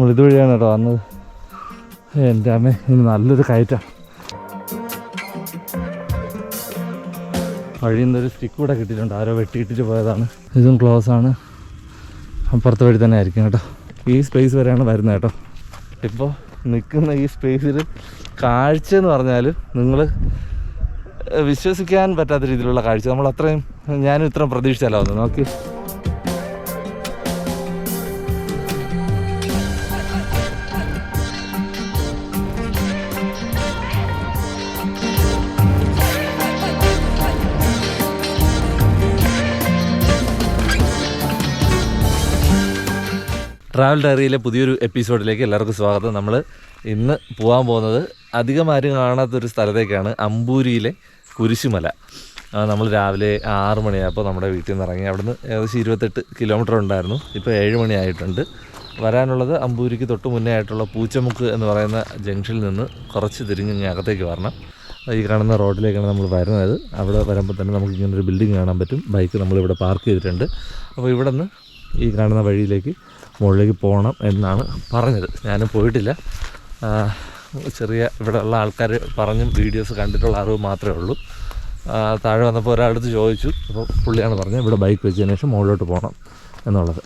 നമ്മൾ ഇതുവഴിയാണ് കേട്ടോ വന്നത്. എന്റെ അമ്മ ഇനി നല്ലൊരു കയറ്റാണ് വഴിയിൽ നിന്നൊരു സ്റ്റിക്ക് കൂടെ കിട്ടിയിട്ടുണ്ട്. ആരോ വെട്ടിയിട്ടിട്ട് പോയതാണ്. ഇതും ക്ലോസ് ആണ്. അപ്പുറത്തെ വഴി തന്നെ ആയിരിക്കും കേട്ടോ. ഈ സ്പേസ് വരെയാണ് വരുന്നത് കേട്ടോ. ഇപ്പോൾ നിൽക്കുന്ന ഈ സ്പേസിൽ കാഴ്ച എന്ന് പറഞ്ഞാൽ നിങ്ങൾ വിശ്വസിക്കാൻ പറ്റാത്ത രീതിയിലുള്ള കാഴ്ച. നമ്മൾ അത്രയും ഞാനും ഇത്രയും പ്രതീക്ഷിച്ചല്ല ഒന്ന് നോക്കി. ട്രാവൽ ഡയറിയിലെ പുതിയൊരു എപ്പിസോഡിലേക്ക് എല്ലാവർക്കും സ്വാഗതം. നമ്മൾ ഇന്ന് പോകാൻ പോകുന്നത് അധികം ആരും കാണാത്തൊരു സ്ഥലത്തേക്കാണ് അമ്പൂരിയിലെ കുരിശുമല. നമ്മൾ രാവിലെ ആറ് മണിയായപ്പോൾ നമ്മുടെ വീട്ടിൽ നിന്ന് ഇറങ്ങി. അവിടുന്ന് ഏകദേശം ഇരുപത്തെട്ട് കിലോമീറ്റർ ഉണ്ടായിരുന്നു. ഇപ്പോൾ ഏഴ് മണിയായിട്ടുണ്ട് വരാനുള്ളത് അമ്പൂരിക്ക് തൊട്ട് മുന്നേ ആയിട്ടുള്ള പൂച്ചമുക്ക് എന്ന് പറയുന്ന ജംഗ്ഷനിൽ നിന്ന് കുറച്ച് തിരിഞ്ഞ് അകത്തേക്ക് വരണം. ഈ കാണുന്ന റോഡിലേക്കാണ് നമ്മൾ വരുന്നത്. അവിടെ വരുമ്പോൾ തന്നെ നമുക്ക് ഇങ്ങനെ ഒരു ബിൽഡിംഗ് കാണാൻ പറ്റും. ബൈക്ക് നമ്മളിവിടെ പാർക്ക് ചെയ്തിട്ടുണ്ട്. അപ്പോൾ ഇവിടെ നിന്ന് ഈ കാണുന്ന വഴിയിലേക്ക് മുകളിലേക്ക് പോകണം എന്നാണ് പറഞ്ഞത്. ഞാനും പോയിട്ടില്ല. ചെറിയ ഇവിടെയുള്ള ആൾക്കാർ പറഞ്ഞും വീഡിയോസ് കണ്ടിട്ടുള്ള അറിവ് മാത്രമേ ഉള്ളൂ. താഴെ വന്നപ്പോൾ ഒരാളടുത്ത് ചോദിച്ചു. അപ്പോൾ പുള്ളിയാണ് പറഞ്ഞത് ഇവിടെ ബൈക്ക് വെച്ചതിന് ശേഷം മുകളിലോട്ട് പോകണം എന്നുള്ളത്.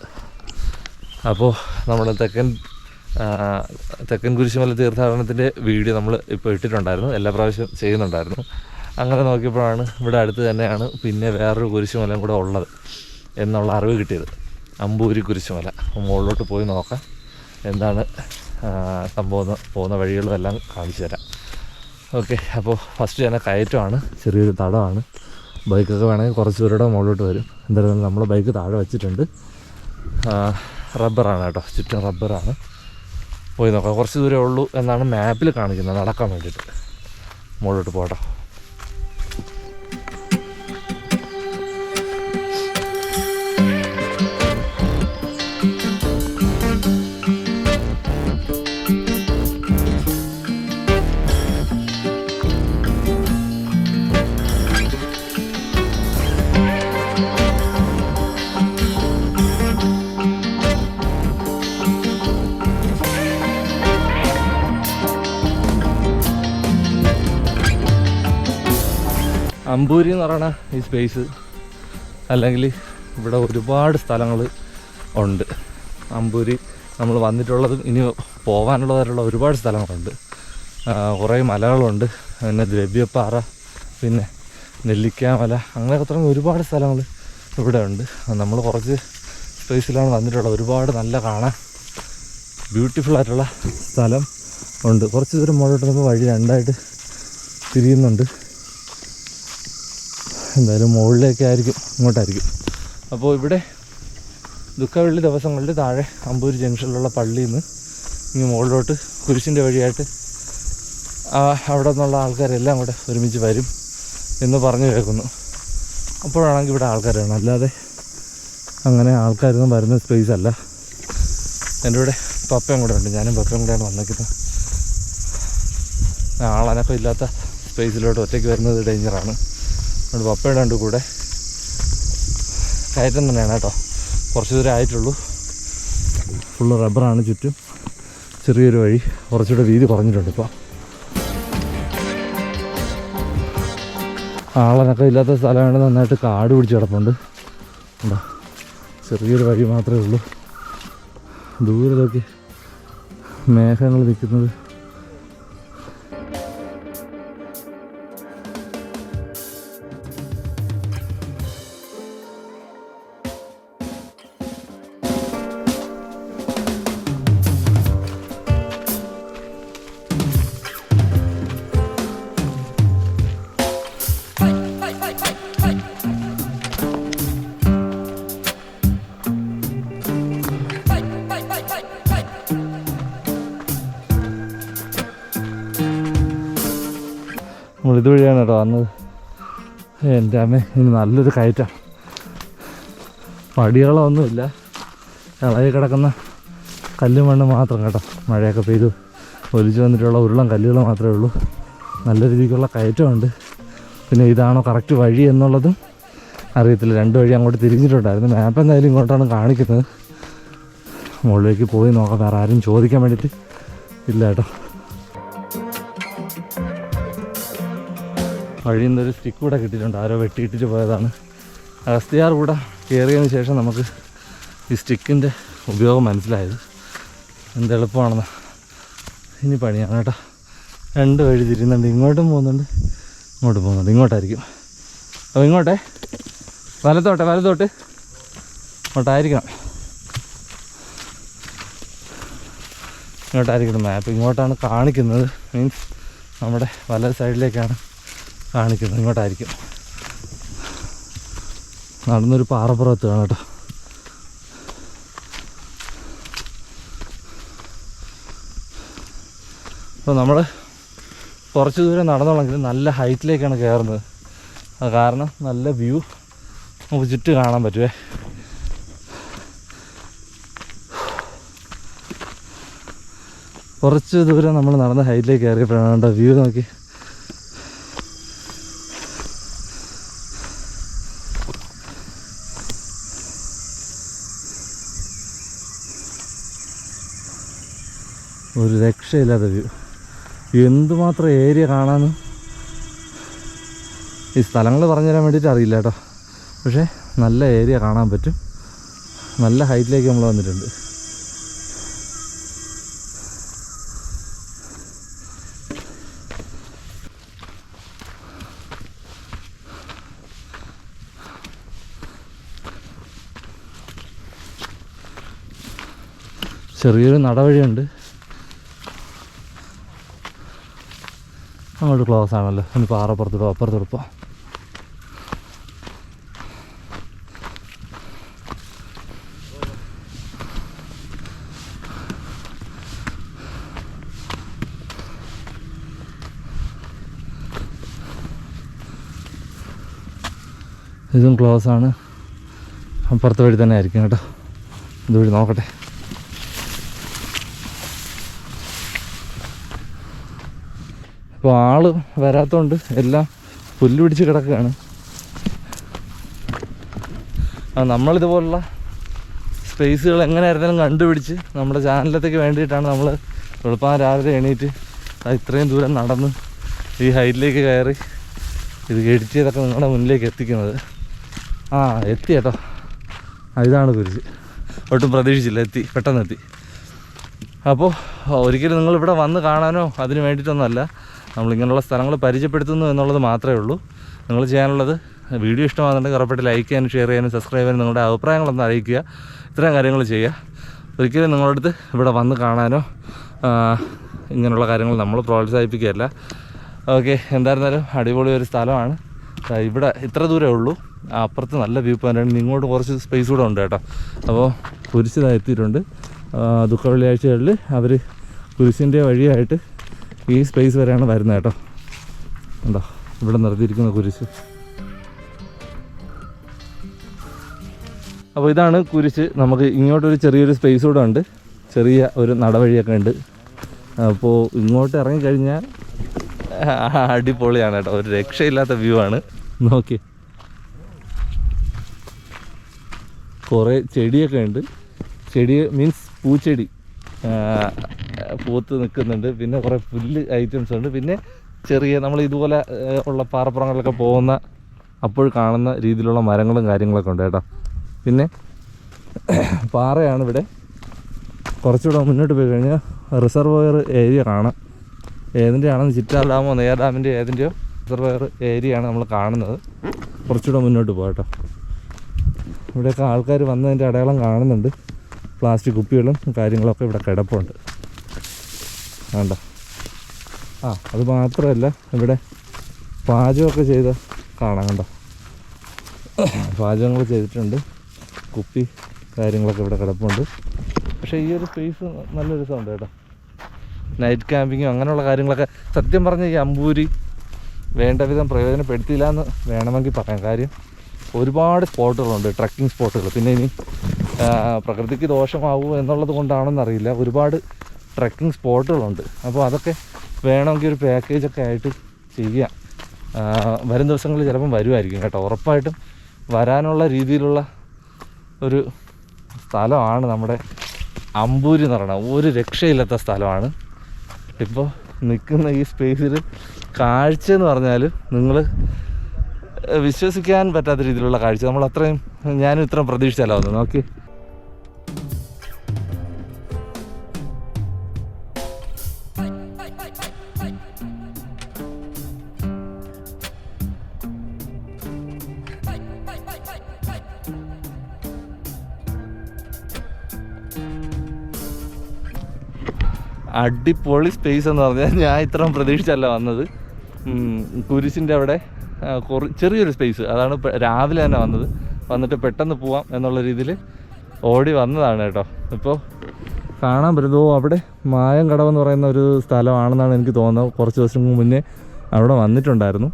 അപ്പോൾ നമ്മൾ തെക്കൻ തെക്കൻ കുരിശുമല തീർത്ഥാടനത്തിന്റെ വീഡിയോ നമ്മൾ ഇപ്പോൾ ഇട്ടിട്ടുണ്ടായിരുന്നു. എല്ലാ പ്രാവശ്യം ചെയ്യുന്നുണ്ടായിരുന്നു. അങ്ങനെ നോക്കിയപ്പോഴാണ് ഇവിടെ അടുത്ത് തന്നെയാണ് പിന്നെ വേറൊരു കുരിശുമലയും കൂടെ ഉള്ളത് എന്നുള്ള അറിവ് കിട്ടിയത്. അമ്പൂരി കുരിശുമല. മുകളിലോട്ട് പോയി നോക്കാം. എന്താണ് സംഭവം പോകുന്ന വഴികളെല്ലാം കാണിച്ചു തരാം. ഓക്കെ അപ്പോൾ ഫസ്റ്റ് തന്നെ കയറ്റമാണ്. ചെറിയൊരു തടമാണ് ബൈക്കൊക്കെ വേണമെങ്കിൽ കുറച്ച് ദൂരം മുകളിലോട്ട് വരും. എന്തായാലും നമ്മൾ ബൈക്ക് താഴെ വെച്ചിട്ടുണ്ട്. റബ്ബറാണ് കേട്ടോ. ചുറ്റും റബ്ബറാണ്. പോയി നോക്കാം. കുറച്ച് ദൂരമേ ഉള്ളൂ എന്നാണ് മാപ്പിൽ കാണിക്കുന്നത്. നടക്കാൻ വേണ്ടിയിട്ട്. മുകളിലോട്ട് പോകട്ടോ അമ്പൂരി എന്ന് പറയണ ഈ സ്പേസ് അല്ലെങ്കിൽ ഇവിടെ ഒരുപാട് സ്ഥലങ്ങൾ ഉണ്ട്. അമ്പൂരി നമ്മൾ വന്നിട്ടുള്ളതും ഇനി പോകാനുള്ളതായിട്ടുള്ള ഒരുപാട് സ്ഥലങ്ങളുണ്ട്. കുറേ മലകളുണ്ട്. പിന്നെ ദ്രവ്യപ്പാറ പിന്നെ നെല്ലിക്കാമല അങ്ങനെ തുടങ്ങി ഒരുപാട് സ്ഥലങ്ങൾ ഇവിടെ ഉണ്ട്. നമ്മൾ കുറച്ച് സ്പേസിലാണ് വന്നിട്ടുള്ളത്. ഒരുപാട് നല്ല കാണാൻ ബ്യൂട്ടിഫുൾ ആയിട്ടുള്ള സ്ഥലം ഉണ്ട്. കുറച്ച് ദൂരം മുകളിലോട്ട് നമുക്ക് വഴി രണ്ടായിട്ട് തിരിയുന്നുണ്ട്. എന്തായാലും മുകളിലേക്കായിരിക്കും ഇങ്ങോട്ടായിരിക്കും. അപ്പോൾ ഇവിടെ ദുഃഖവെള്ളി ദിവസങ്ങളിൽ താഴെ അമ്പൂരി ജംഗ്ഷനിലുള്ള പള്ളിയിൽ നിന്ന് ഇങ്ങ് മുകളിലോട്ട് കുരിശിന്റെ വഴിയായിട്ട് അവിടെ നിന്നുള്ള ആൾക്കാരെല്ലാം കൂടെ ഒരുമിച്ച് വരും എന്ന് പറഞ്ഞു കേൾക്കുന്നു. അപ്പോഴാണെങ്കിൽ ഇവിടെ ആൾക്കാരാണ്. അല്ലാതെ അങ്ങനെ ആൾക്കാരൊന്നും വരുന്ന സ്പേസ് അല്ല. എന്റെ ഇവിടെ പപ്പയും കൂടെ ഉണ്ട്. ഞാനും പപ്പയും കൂടെയാണ് വന്നിരിക്കുന്നത്. ആളനക്കം ഇല്ലാത്ത സ്പേസിലോട്ട് ഒറ്റയ്ക്ക് വരുന്നത് ഡേഞ്ചറാണ് അതുകൊണ്ട് പപ്പയുടെ ഉണ്ട് കൂടെ. കയറ്റം തന്നെയാണ് കേട്ടോ. കുറച്ച് ദൂരം ആയിട്ടുള്ളൂ. ഫുള്ള് റബ്ബറാണ് ചുറ്റും. ചെറിയൊരു വഴി. കുറച്ചുകൂടെ വീതി കുറഞ്ഞിട്ടുണ്ട് ഇപ്പോൾ ആളനൊക്കെ ഇല്ലാത്ത സ്ഥലമാണ്. നന്നായിട്ട് കാട് പിടിച്ച് കിടപ്പുണ്ട്. ഉണ്ടോ? ചെറിയൊരു വഴി മാത്രമേ ഉള്ളൂ. ദൂരെ നോക്കി മേഘങ്ങൾ നിൽക്കുന്നത് നമ്മൾ ഇതുവഴിയാണ് കേട്ടോ വന്നത്. എന്റെ അമ്മ ഇനി നല്ലൊരു കയറ്റാണ് പടികളൊന്നുമില്ല. ഇളകി കിടക്കുന്ന കല്ലും മണ്ണ് മാത്രം കേട്ടോ മഴയൊക്കെ പെയ്തു. ഒലിച്ചു വന്നിട്ടുള്ള ഉരുളം കല്ലുകൾ മാത്രമേ ഉള്ളൂ. നല്ല രീതിക്കുള്ള കയറ്റമുണ്ട്. പിന്നെ ഇതാണോ കറക്റ്റ് വഴി എന്നുള്ളതും അറിയത്തില്ല. രണ്ട് വഴി അങ്ങോട്ട് തിരിഞ്ഞിട്ടുണ്ടായിരുന്നു. മാപ്പ് എന്തായാലും ഇങ്ങോട്ടാണ് കാണിക്കുന്നത്. മുകളിലേക്ക് പോയി നോക്കാം. വേറെ ആരും ചോദിക്കാൻ വേണ്ടിയിട്ട് ഇല്ല കേട്ടോ. വഴിയിൽ നിന്നൊരു സ്റ്റിക്ക് കൂടെ കിട്ടിയിട്ടുണ്ട്. ആരോ വെട്ടിയിട്ടിട്ട് പോയതാണ്. അഗസ്തിയാർ കൂടെ കയറിയതിന് ശേഷം നമുക്ക് ഈ സ്റ്റിക്കിന്റെ ഉപയോഗം മനസ്സിലായത് എന്ത് എളുപ്പമാണെന്ന്. ഇനി പണിയാണ് കേട്ടോ. രണ്ട് വഴി തിരിയുന്നുണ്ട്. ഇങ്ങോട്ടും പോകുന്നുണ്ട് ഇങ്ങോട്ടും പോകുന്നുണ്ട്. ഇങ്ങോട്ടായിരിക്കും. അപ്പോൾ ഇങ്ങോട്ടെ. വലത്തോട്ടെ വലത്തോട്ട്. ഇങ്ങോട്ടായിരിക്കണം. ഇങ്ങോട്ടായിരിക്കണം മാപ്പ് ഇങ്ങോട്ടാണ് കാണിക്കുന്നത്. മീൻസ് നമ്മുടെ വല സൈഡിലേക്കാണ് കാണിക്കുന്നത്. ഇങ്ങോട്ടായിരിക്കും. നടന്നൊരു പാറപ്പുറത്ത് കാണാം കേട്ടോ. അപ്പോൾ നമ്മൾ കുറച്ച് ദൂരം നടന്നുള്ളെങ്കിൽ നല്ല ഹൈറ്റിലേക്കാണ് കയറുന്നത്. കാരണം നല്ല വ്യൂ നമുക്ക് ചുറ്റ് കാണാൻ പറ്റുമേ കുറച്ച് ദൂരം നമ്മൾ നടന്ന ഹൈറ്റിലേക്ക് കയറിയപ്പോഴാണ് വ്യൂ നോക്കി. ഒരു രക്ഷയില്ലാത്ത വ്യൂ. എന്തുമാത്രം ഏരിയ കാണാമെന്ന് ഈ സ്ഥലങ്ങൾ പറഞ്ഞു തരാൻ വേണ്ടിയിട്ട് അറിയില്ല കേട്ടോ. പക്ഷേ നല്ല ഏരിയ കാണാൻ പറ്റും. നല്ല ഹൈറ്റിലേക്ക് നമ്മൾ വന്നിട്ടുണ്ട്. ചെറിയൊരു നടവഴിയുണ്ട്. അങ്ങോട്ട് ക്ലോസ് ആണല്ലോ. ഇനി പാറപ്പുറത്തോട്ടോ അപ്പുറത്തോട്ട് പോവാം ഇതും ക്ലോസ് ആണ്. അപ്പുറത്തെ വഴി തന്നെ ആയിരിക്കും കേട്ടോ. ഇതുവഴി നോക്കട്ടെ. ഇപ്പോൾ ആൾ വരാത്തോണ്ട് എല്ലാം പുല്ല് പിടിച്ച് കിടക്കുകയാണ്. ആ നമ്മളിതുപോലുള്ള സ്പേസുകൾ എങ്ങനെയായിരുന്നാലും കണ്ടുപിടിച്ച് നമ്മുടെ ചാനലത്തേക്ക് വേണ്ടിയിട്ടാണ് നമ്മൾ വെളുപ്പാൻ രാവിലെ എണീറ്റ് ഇത്രയും ദൂരം നടന്ന് ഈ ഹൈറ്റിലേക്ക് കയറി ഇത് എഡിറ്റ് ചെയ്തൊക്കെ നിങ്ങളുടെ മുന്നിലേക്ക് എത്തിക്കുന്നത്. ആ എത്തി കേട്ടോ. ഇതാണ് കുരിശ്. ഒട്ടും പ്രതീക്ഷിച്ചില്ല എത്തി പെട്ടെന്ന് എത്തി അപ്പോൾ ഒരിക്കലും നിങ്ങളിവിടെ വന്ന് കാണാനോ അതിന് വേണ്ടിയിട്ടൊന്നുമല്ല. നമ്മളിങ്ങനെയുള്ള സ്ഥലങ്ങൾ പരിചയപ്പെടുത്തുന്നു എന്നുള്ളത് മാത്രമേ ഉള്ളൂ. നിങ്ങൾ ചെയ്യാനുള്ളത് വീഡിയോ ഇഷ്ടമാകുന്നുണ്ടെങ്കിൽ ഉറപ്പായിട്ട് ലൈക്ക് ചെയ്യാനും ഷെയർ ചെയ്യാനും സബ്സ്ക്രൈബ് ചെയ്യാനും നിങ്ങളുടെ അഭിപ്രായങ്ങളൊന്ന് അറിയിക്കുക. ഇത്രയും കാര്യങ്ങൾ ചെയ്യുക. ഒരിക്കലും നിങ്ങളുടെ അടുത്ത് ഇവിടെ വന്ന് കാണാനോ ഇങ്ങനെയുള്ള കാര്യങ്ങൾ നമ്മൾ പ്രോത്സാഹിപ്പിക്കുകയല്ല. ഓക്കെ എന്തായിരുന്നാലും അടിപൊളി ഒരു സ്ഥലമാണ്. ഇവിടെ ഇത്ര ദൂരമേ ഉള്ളൂ. അപ്പുറത്ത് നല്ല വ്യൂ പോയിന്റ് ആണ്. ഇങ്ങോട്ട് കുറച്ച് സ്പേസ് കൂടെ ഉണ്ട് കേട്ടോ. അപ്പോൾ കുരിശിതായി എത്തിയിട്ടുണ്ട്. ദുഃഖ വെള്ളിയാഴ്ചകളിൽ അവർ കുരിശിന്റെ വഴിയായിട്ട് ഈ സ്പേസ് വരെയാണ് വരുന്നത് കേട്ടോ. എന്താ ഇവിടെ നിർത്തിയിരിക്കുന്ന കുരിശ്. അപ്പോൾ ഇതാണ് കുരിശ്. നമുക്ക് ഇങ്ങോട്ടൊരു ചെറിയൊരു സ്പേസ് കൂടെ ഉണ്ട്. ചെറിയ ഒരു നടവഴിയൊക്കെ ഉണ്ട്. അപ്പോൾ ഇങ്ങോട്ട് ഇറങ്ങിക്കഴിഞ്ഞാൽ അടിപൊളിയാണ് കേട്ടോ. ഒരു രക്ഷയില്ലാത്ത വ്യൂ ആണ്. നോക്കി. കുറേ ചെടിയൊക്കെ ഉണ്ട്. ചെടി മീൻസ് പൂച്ചെടി. പൂത്ത് നിൽക്കുന്നുണ്ട്. പിന്നെ കുറേ പുല്ല് ഐറ്റംസ് ഉണ്ട്. പിന്നെ ചെറിയ നമ്മൾ ഇതുപോലെ ഉള്ള പാറപ്പുറങ്ങളിലൊക്കെ പോകുന്ന അപ്പോൾ കാണുന്ന രീതിയിലുള്ള മരങ്ങളും കാര്യങ്ങളൊക്കെ ഉണ്ട് കേട്ടോ. പിന്നെ പാറയാണ് ഇവിടെ. കുറച്ചുകൂടെ മുന്നോട്ട് പോയി കഴിഞ്ഞാൽ റിസർവയർ ഏരിയ കാണാം ഏതിന്റെ ആണെന്ന് ചിറ്റാർ ഡാമോ നെയ്യാർ ഡാമിന്റെ ഏതിന്റെയോ റിസർവോയർ ഏരിയയാണ് നമ്മൾ കാണുന്നത്. കുറച്ചുകൂടെ മുന്നോട്ട് പോകാം കേട്ടോ. ഇവിടെയൊക്കെ ആൾക്കാർ വന്നതിന്റെ അടയാളം കാണുന്നുണ്ട്. പ്ലാസ്റ്റിക് കുപ്പികളും കാര്യങ്ങളൊക്കെ ഇവിടെ കിടപ്പുണ്ട്. വേണ്ട ആ അത് മാത്രമല്ല ഇവിടെ പാചകമൊക്കെ ചെയ്ത് കാണാം കണ്ടോ? പാചകങ്ങൾ ചെയ്തിട്ടുണ്ട്. കുപ്പി കാര്യങ്ങളൊക്കെ ഇവിടെ കിടപ്പുണ്ട്. പക്ഷേ ഈ ഒരു സ്പേസ് നല്ലൊരു സൗണ്ട് കേട്ടോ. നൈറ്റ് ക്യാമ്പിങ്ങും അങ്ങനെയുള്ള കാര്യങ്ങളൊക്കെ സത്യം പറഞ്ഞ ഈ അമ്പൂരി വേണ്ട വിധം പ്രയോജനപ്പെടുത്തിയില്ല എന്ന് വേണമെങ്കിൽ പറയാം. കാര്യം ഒരുപാട് സ്പോട്ടുകളുണ്ട് ട്രക്കിംഗ് സ്പോട്ടുകൾ പിന്നെ ഇനി പ്രകൃതിക്ക് ദോഷമാവുമോ എന്നുള്ളത് കൊണ്ടാണെന്നറിയില്ല. ഒരുപാട് ട്രക്കിംഗ് സ്പോട്ടുകളുണ്ട് അപ്പോൾ അതൊക്കെ വേണമെങ്കിൽ ഒരു പാക്കേജൊക്കെ ആയിട്ട് ചെയ്യാം വരും ദിവസങ്ങളിൽ ചിലപ്പം വരുമായിരിക്കും കേട്ടോ. ഉറപ്പായിട്ടും വരാനുള്ള രീതിയിലുള്ള ഒരു സ്ഥലമാണ് നമ്മുടെ അമ്പൂരി എന്ന് പറയുന്നത്. ഒരു രക്ഷയില്ലാത്ത സ്ഥലമാണ്. ഇപ്പോൾ നിൽക്കുന്ന ഈ സ്പേസിൽ കാഴ്ച എന്ന് പറഞ്ഞാൽ നിങ്ങൾ വിശ്വസിക്കാൻ പറ്റാത്ത രീതിയിലുള്ള കാഴ്ച. നമ്മൾ അത്രയും ഞാനും ഇത്രയും പ്രതീക്ഷിച്ചല്ല ഒന്ന് നോക്കി. അടിപൊളി സ്പേസ് എന്ന് പറഞ്ഞാൽ ഞാൻ ഇത്രയും പ്രതീക്ഷിച്ചല്ല വന്നത്. കുരിശിന്റെ അവിടെ കുറ ചെറിയൊരു സ്പേസ് അതാണ് രാവിലെ തന്നെ വന്നത്. വന്നിട്ട് പെട്ടെന്ന് പോവാം എന്നുള്ള രീതിയിൽ ഓടി വന്നതാണ് കേട്ടോ. ഇപ്പോൾ കാണാൻ പറ്റുന്നു അവിടെ മായം കടവെന്ന് പറയുന്ന ഒരു സ്ഥലമാണെന്നാണ് എനിക്ക് തോന്നുന്നത്. കുറച്ച് ദിവസം മുന്നേ അവിടെ വന്നിട്ടുണ്ടായിരുന്നു.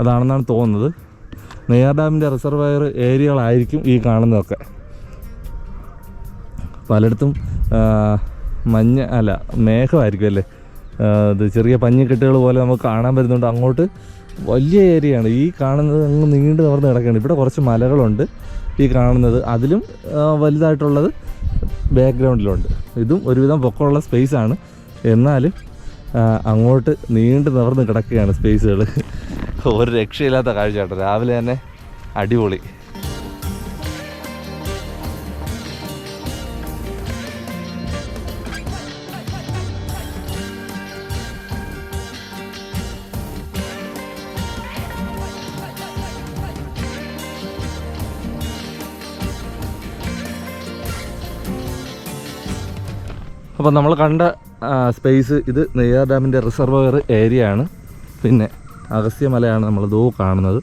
അതാണെന്നാണ് തോന്നുന്നത്. നെയ്യാർ ഡാമിന്റെ റിസർവയർ ഏരിയകളായിരിക്കും ഈ കാണുന്നതൊക്കെ. പലയിടത്തും മഞ്ഞ അല്ല മേഘമായിരിക്കും അല്ലേ? ഇത് ചെറിയ പഞ്ഞിക്കെട്ടുകൾ പോലെ നമുക്ക് കാണാൻ പറ്റുന്നുണ്ട്. അങ്ങോട്ട് വലിയ ഏരിയയാണ്. ഈ കാണുന്നത് അങ്ങ് നീണ്ടു നിവർന്ന് കിടക്കുകയാണ്. ഇവിടെ കുറച്ച് മലകളുണ്ട് ഈ കാണുന്നത്. അതിലും വലുതായിട്ടുള്ളത് ബാക്ക്ഗ്രൗണ്ടിലുണ്ട് ഇതും ഒരുവിധം പൊക്കമുള്ള സ്പേസാണ് എന്നാലും അങ്ങോട്ട് നീണ്ടു നിവർന്ന് കിടക്കുകയാണ് സ്പേസുകൾ ഒരു രക്ഷയില്ലാത്ത കാഴ്ച കേട്ടോ. രാവിലെ തന്നെ അടിപൊളി. അപ്പോൾ നമ്മൾ കണ്ട സ്പേസ് ഇത് നെയ്യാർ ഡാമിന്റെ റിസർവയർ ഏരിയ ആണ്. പിന്നെ അഗസ്ത്യമലയാണ് നമ്മൾ ദോ കാണുന്നത്.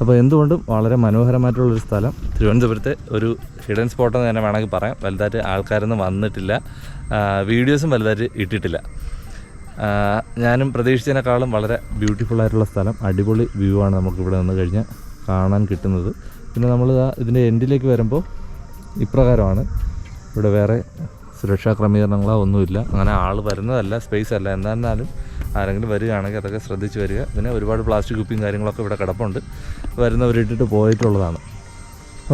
അപ്പോൾ എന്തുകൊണ്ടും വളരെ മനോഹരമായിട്ടുള്ളൊരു സ്ഥലം. തിരുവനന്തപുരത്തെ ഒരു ഹിഡൻ സ്പോട്ട് എന്ന് തന്നെ വേണമെങ്കിൽ പറയാം. വലുതായിട്ട് ആൾക്കാരൊന്നും വന്നിട്ടില്ല. വീഡിയോസും വലുതായിട്ട് ഇട്ടിട്ടില്ല. ഞാനും പ്രതീക്ഷിച്ചതിനേക്കാളും വളരെ ബ്യൂട്ടിഫുൾ ആയിട്ടുള്ള സ്ഥലം. അടിപൊളി വ്യൂ ആണ് നമുക്ക് ഇവിടെ നിന്ന് കഴിഞ്ഞാൽ കാണാൻ കിട്ടുന്നത്. പിന്നെ നമ്മൾ ഇതിന്റെ എൻഡിലേക്ക് വരുമ്പോൾ ഇപ്രകാരമാണ്. ഇവിടെ വേറെ സുരക്ഷാ ക്രമീകരണങ്ങളോ ഒന്നുമില്ല. അങ്ങനെ ആൾ വരുന്നതല്ല സ്പേസ് അല്ല. എന്തായിരുന്നാലും ആരെങ്കിലും വരികയാണെങ്കിൽ അതൊക്കെ ശ്രദ്ധിച്ച് വരിക. പിന്നെ ഒരുപാട് പ്ലാസ്റ്റിക് കുപ്പിയും കാര്യങ്ങളൊക്കെ ഇവിടെ കിടപ്പുണ്ട്. വരുന്നവരിട്ടിട്ട് പോയിട്ടുള്ളതാണ്.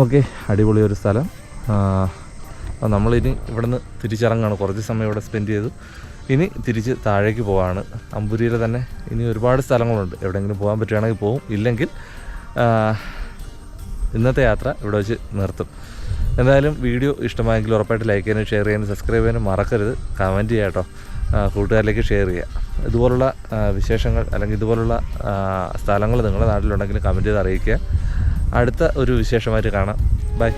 ഓക്കെ അടിപൊളി ഒരു സ്ഥലം. അപ്പോൾ നമ്മളിനി ഇവിടുന്ന് തിരിച്ചിറങ്ങുകയാണ് കുറച്ച് സമയം ഇവിടെ സ്പെൻഡ് ചെയ്തു. ഇനി തിരിച്ച് താഴേക്ക് പോവാണ്. അമ്പൂരിയിൽ തന്നെ ഇനി ഒരുപാട് സ്ഥലങ്ങളുണ്ട്. എവിടെയെങ്കിലും പോകാൻ പറ്റുകയാണെങ്കിൽ പോവും. ഇല്ലെങ്കിൽ ഇന്നത്തെ യാത്ര ഇവിടെ വെച്ച് നിർത്തും. എന്തായാലും വീഡിയോ ഇഷ്ടമായെങ്കിൽ ഉറപ്പായിട്ട് ലൈക്ക് ചെയ്യാനും ഷെയർ ചെയ്യാനും സബ്സ്ക്രൈബ് ചെയ്യാനും മറക്കരുത്. കമന്റ് ചെയ്യുക കേട്ടോ കൂട്ടുകാരിലേക്ക് ഷെയർ ചെയ്യുക ഇതുപോലുള്ള വിശേഷങ്ങൾ അല്ലെങ്കിൽ ഇതുപോലുള്ള സ്ഥലങ്ങൾ നിങ്ങളുടെ നാട്ടിലുണ്ടെങ്കിൽ കമന്റ് ചെയ്ത് അറിയിക്കുക. അടുത്ത ഒരു വിശേഷമായിട്ട് കാണാം. ബൈ